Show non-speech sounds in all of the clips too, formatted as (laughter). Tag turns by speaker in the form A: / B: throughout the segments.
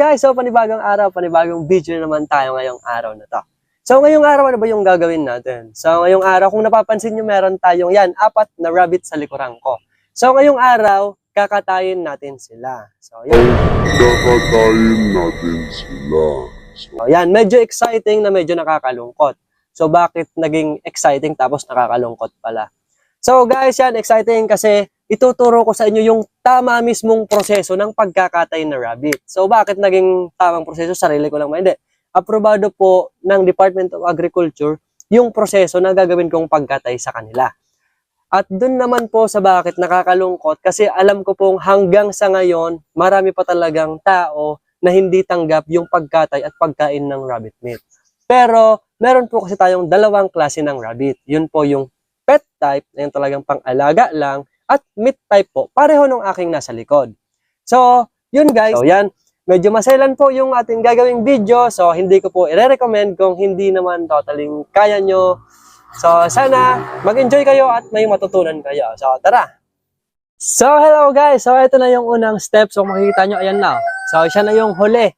A: guys, so panibagong araw, panibagong video na naman tayo ngayong araw na to. So ngayong araw, ano ba yung gagawin natin? So ngayong araw, kung napapansin nyo, meron tayong yan, apat na rabbit sa likuran ko. So ngayong araw, kakatayin natin sila. So yan.
B: Kakatayin natin sila. So,
A: So yan, medyo exciting na medyo nakakalungkot. So bakit naging exciting tapos nakakalungkot pala? So guys, yan, exciting kasi ituturo ko sa inyo yung tama mismong proseso ng pagkakatay na rabbit. So bakit naging tamang proseso? Sarili ko lang ba? Hindi. Aprobado po ng Department of Agriculture yung proseso na gagawin kong pagkatay sa kanila. At dun naman po sa bakit nakakalungkot kasi alam ko pong hanggang sa ngayon, marami pa talagang tao na hindi tanggap yung pagkatay at pagkain ng rabbit meat. Pero meron po kasi tayong dalawang klase ng rabbit. Yun po yung pet type, na yung talagang pang-alaga lang, at meat type po, pareho nung aking nasa likod. So, yun guys. So, yan. Medyo maselan po yung ating gagawing video. So, hindi ko po i-recommend kung hindi naman totaling kaya nyo. So, sana mag-enjoy kayo at may matutunan kayo. So, tara! So, hello guys! So, ito na yung unang step. So, makikita nyo, ayan na. So, siya na yung huli.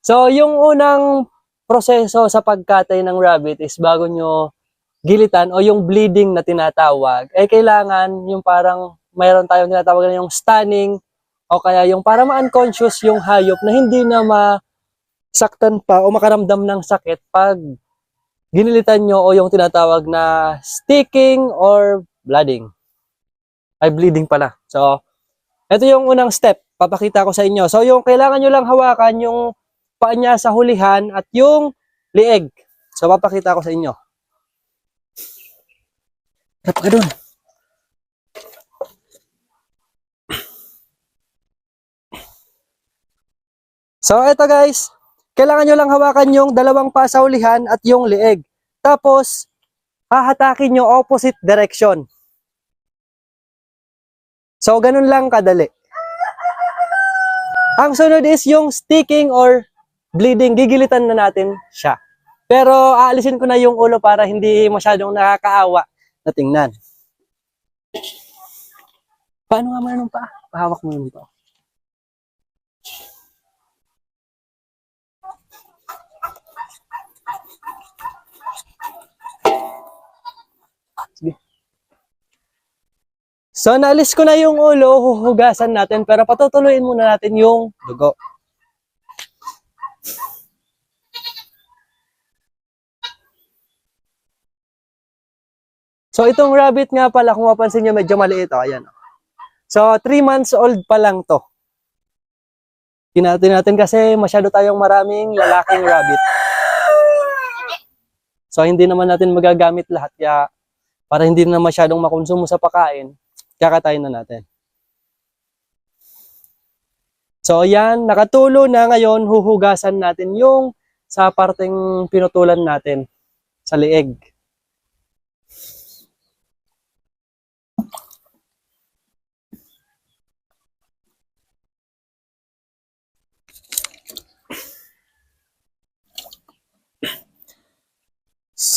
A: So, yung unang proseso sa pagkatay ng rabbit is bago nyo gilitan o yung bleeding na tinatawag, eh kailangan yung parang mayroon tayong tinatawag na yung stunning o kaya yung para ma-unconscious yung hayop na hindi na masaktan pa o makaramdam ng sakit pag ginilitan nyo o yung tinatawag na sticking or blooding. Ay, bleeding pala. So, ito yung unang step. Papakita ko sa inyo. So, yung kailangan nyo lang hawakan yung paa niya sa hulihan at yung lieg. So, papakita ko sa inyo. Harap ka dun. So, eto guys. Kailangan nyo lang hawakan yung dalawang pasaulihan at yung lieg. Tapos, hahatakin nyo opposite direction. So, ganun lang kadali. Ang sunod is yung sticking or bleeding. Gigilitan na natin siya. Pero aalisin ko na yung ulo para hindi masyadong nakakaawa na tingnan. Paano nga man pa? Pahawak mo yun to. Sige. So, naalis ko na yung ulo, huhugasan natin, pero patutuloyin muna natin yung dugo. So, itong rabbit nga pala, kung mapansin nyo, medyo maliit. Oh, ayan. oh. So, 3 months old pa lang to. Kinati natin kasi masyado tayong maraming lalaking rabbit. So, hindi naman natin magagamit lahat. Kaya, para hindi na masyadong makonsumo sa pagkain, kakatayin na natin. So, yan. Nakatulo na ngayon. Huhugasan natin yung sa parteng pinutulan natin sa lieg.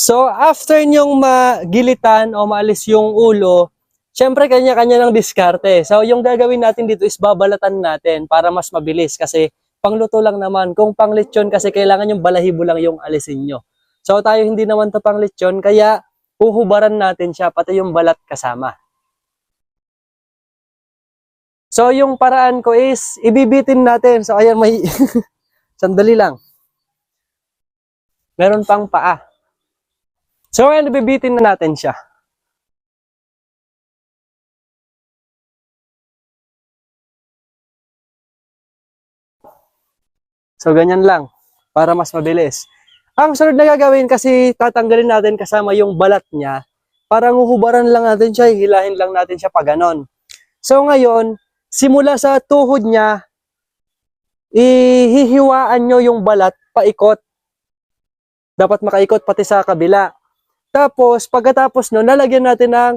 A: So, after nyong magilitan o maalis yung ulo, syempre kanya-kanya ng diskarte. So, yung gagawin natin dito is babalatan natin para mas mabilis kasi pangluto lang naman. Kung panglitsyon kasi kailangan yung balahibo lang yung alisin nyo. So, tayo hindi naman to panglitsyon kaya huhubaran natin siya pati yung balat kasama. So, yung paraan ko is ibibitin natin. So, ayan may (laughs) sandali lang. Meron pang paa. So, ngayon, nabibitin na natin siya. So, ganyan lang. Para mas mabilis. Ang sunod na gagawin kasi tatanggalin natin kasama yung balat niya. Parang uhubaran lang natin siya, hilahin lang natin siya pa ganon. So, ngayon, simula sa tuhod niya, ihihiwaan nyo yung balat paikot. Dapat makaikot pati sa kabila. Tapos, pagkatapos no, nalagyan natin ng,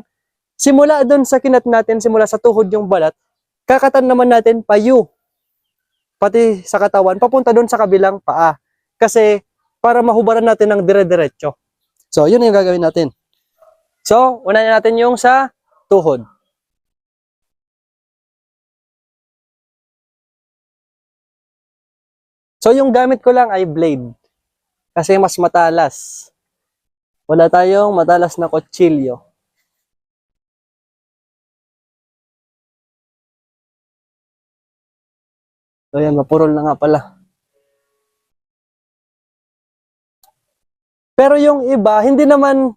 A: simula doon sa kinat natin, simula sa tuhod yung balat, kakatan naman natin payu. Pati sa katawan, papunta doon sa kabilang paa. Kasi, para mahubaran natin ng dire-diretso. So, yun yung gagawin natin. So, unahin natin yung sa tuhod. So, yung gamit ko lang ay blade. Kasi mas matalas. Wala tayong matalas na kutsilyo. So, yan, mapurol na nga pala. Pero yung iba, hindi naman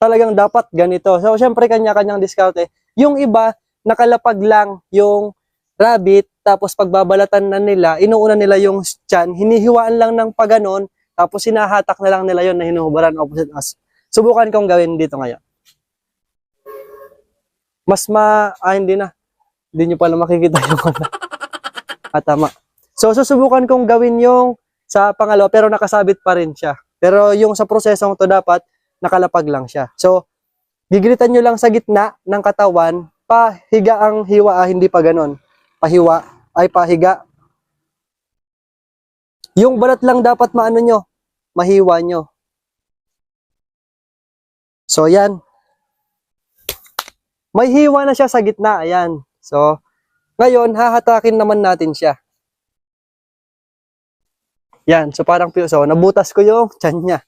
A: talagang dapat ganito. So, syempre, kanya-kanyang discount eh. Yung iba, nakalapag lang yung rabbit, tapos pagbabalatan na nila, inuuna nila yung tiyan, hinihiwaan lang ng paganon, tapos sinahatak na lang nila yon na hinuhubaran opposite as. Subukan kong gawin dito ngayon. Mas ma... Ah, hindi na. Hindi nyo pala makikita yung ano. (laughs) Ah, tama. So, susubukan kong gawin yung sa pangalawa, pero nakasabit pa rin siya. Pero yung sa prosesong to dapat, nakalapag lang siya. So, gigilitan nyo lang sa gitna ng katawan, pahiga ang hiwa, ah, hindi pa ganon. Pahiwa, ay pahiga. Yung balat lang dapat maano nyo, mahiwa nyo. So, yan. May hiwa na siya sa gitna, ayan. So, ngayon, hahatakin naman natin siya. Yan, so parang so, nabutas ko yung tiyan niya.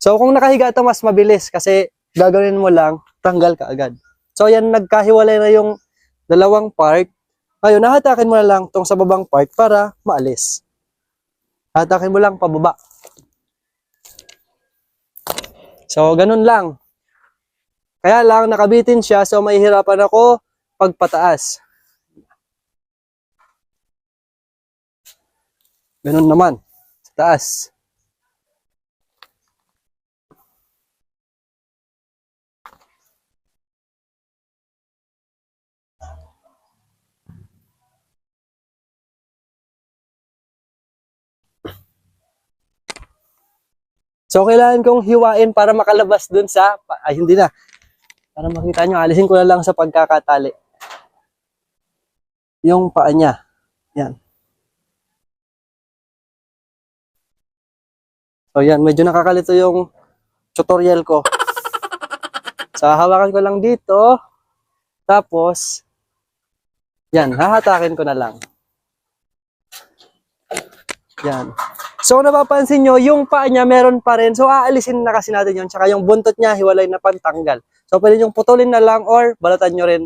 A: So, kung nakahiga ito, mas mabilis kasi gagawin mo lang, tanggal ka agad. So, yan, nagkahiwalay na yung dalawang part. Ngayon, nahatakin mo na lang tong sa babang part para maalis. Hatakin mo lang pababa. So, ganun lang. Kaya lang, nakabitin siya, so mahihirapan ako pagpataas. Ganun naman. Sa taas. So, kailangan kong hiwain para makalabas dun sa, ay hindi na, para makita nyo, alisin ko na lang sa pagkakatali. Yung paa niya. Yan. So yan, medyo nakakalito yung tutorial ko. So hawakan ko lang dito. Tapos, yan, hahatakin ko na lang. Yan. So napapansin nyo, yung paa niya meron pa rin. So aalisin na kasi natin yun. Tsaka yung buntot niya, hiwalay na pantanggal. So pwede yung putulin na lang or balatan nyo rin.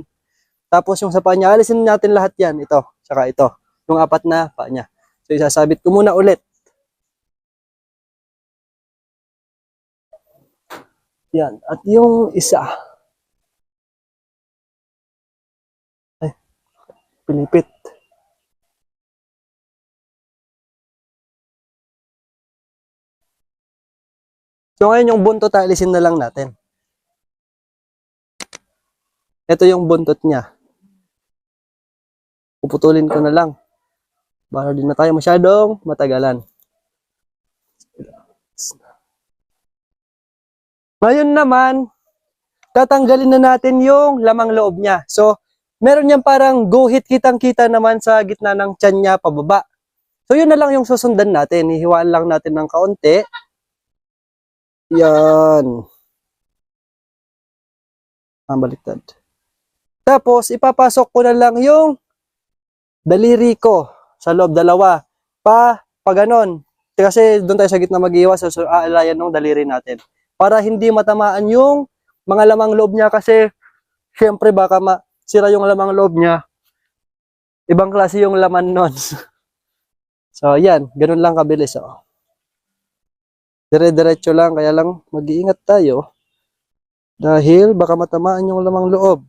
A: Tapos yung sa paa niya, alisin natin lahat yan. Ito, tsaka ito. Yung apat na paa niya. So isasabit ko muna ulit. Yan. At yung isa. Ay, pinipit. So ngayon yung buntot, alisin na lang natin. Ito yung buntot niya. Puputulin ko na lang. Para di na tayo masyadong matagalan. Ngayon naman, tatanggalin na natin yung lamang loob niya. So, meron niyang parang guhit kitang-kita naman sa gitna ng tiyan niya pababa. So, yun na lang yung susundan natin. Hihiwaan lang natin ng kaunti. Yan. Ah, baliktad. Tapos, ipapasok ko na lang yung daliri ko sa loob dalawa. Pa, pa ganon. Kasi doon tayo sa gitna mag-iwas, so aalayan ng daliri natin. Para hindi matamaan yung mga lamang loob niya kasi syempre baka masira yung lamang loob niya. Ibang klase yung laman nun. (laughs) so, yan. Ganun lang kabilis. Oh. Dire-diretso lang. Kaya lang mag-iingat tayo. Dahil baka matamaan yung lamang loob.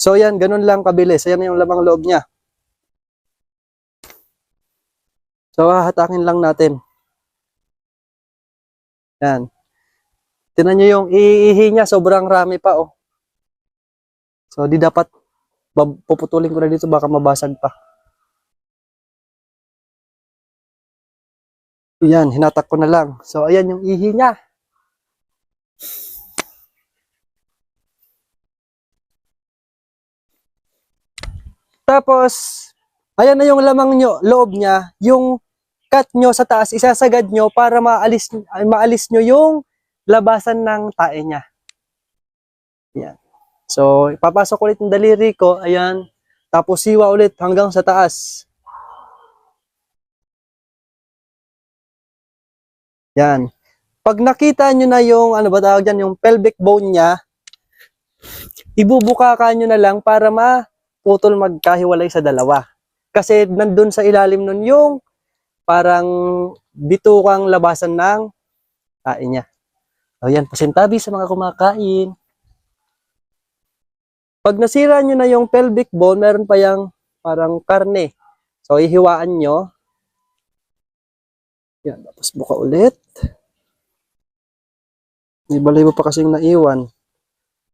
A: So yan, ganun lang kabilis. Ayan na yung lamang loob niya. So hahatakin lang natin. Yan. Tinan nyo yung iihi niya, sobrang rami pa oh. So di dapat puputulin ko na dito baka mabasag pa. Yan, hinatak ko na lang. So ayan yung ihi niya. Tapos, ayan na yung lamang nyo, loob niya, yung cut nyo sa taas, isasagad nyo para maalis, maalis nyo yung labasan ng tae niya. Yan. So, ipapasok ulit yung daliri ko. Ayan. Tapos siwa ulit hanggang sa taas. Yan. Pag nakita nyo na yung, ano ba tawag dyan, yung pelvic bone niya, ibubuka ka nyo na lang para maputol magkahiwalay sa dalawa. Kasi nandun sa ilalim nun yung parang bitukang labasan ng kain niya. O yan, pasintabi sa mga kumakain. Pag nasira nyo na yung pelvic bone, meron pa yung parang karne. So, ihiwaan nyo. Yan, tapos buka ulit. May balahibo pa kasing naiwan.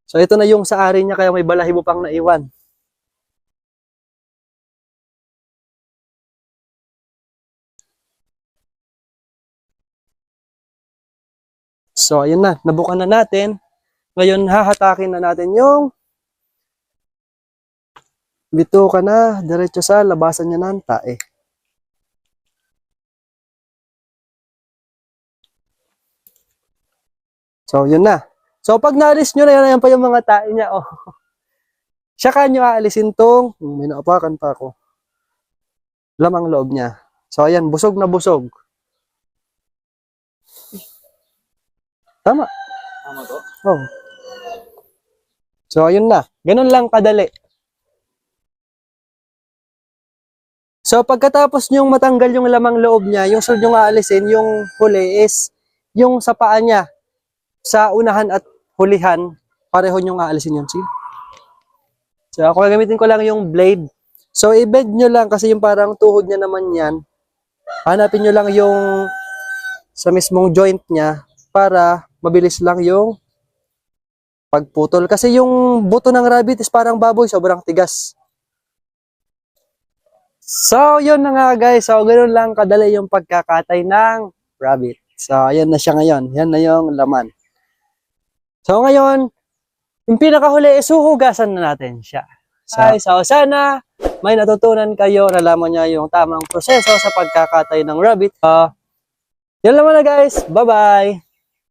A: So, ito na yung sa ari niya, kaya may balahibo pang naiwan. So, ayun na. Nabukan na natin. Ngayon, hahatakin na natin yung bituka na diretso sa labasan niya ng tae. So, yun na. So, pag naalis nyo na yan, ayan pa yung mga tae niya. Oh. (laughs) Saka nyo aalisin tong, may naapakan pa ako, lamang loob niya. So, ayan, busog na busog. Tama.
C: Tama to?
A: Oh. So, ayun na. Ganun lang kadali. So, pagkatapos nyong matanggal yung lamang loob niya, yung sunod yung aalisin, yung huli is yung sa paa niya. Sa unahan at hulihan, pareho nyong aalisin yun. Sige. So, ako gagamitin ko lang yung blade. So, i-bend nyo lang kasi yung parang tuhod niya naman yan. Hanapin nyo lang yung sa mismong joint niya para mabilis lang yung pagputol. Kasi yung buto ng rabbit is parang baboy, sobrang tigas. So, yun na nga guys. So, ganoon lang kadali yung pagkakatay ng rabbit. So, ayan na siya ngayon. Yan na yung laman. So, ngayon, yung pinakahuli is huhugasan na natin siya. So, so sana may natutunan kayo, nalaman niya yung tamang proseso sa pagkakatay ng rabbit. Uh, yun lang muna guys. Bye-bye!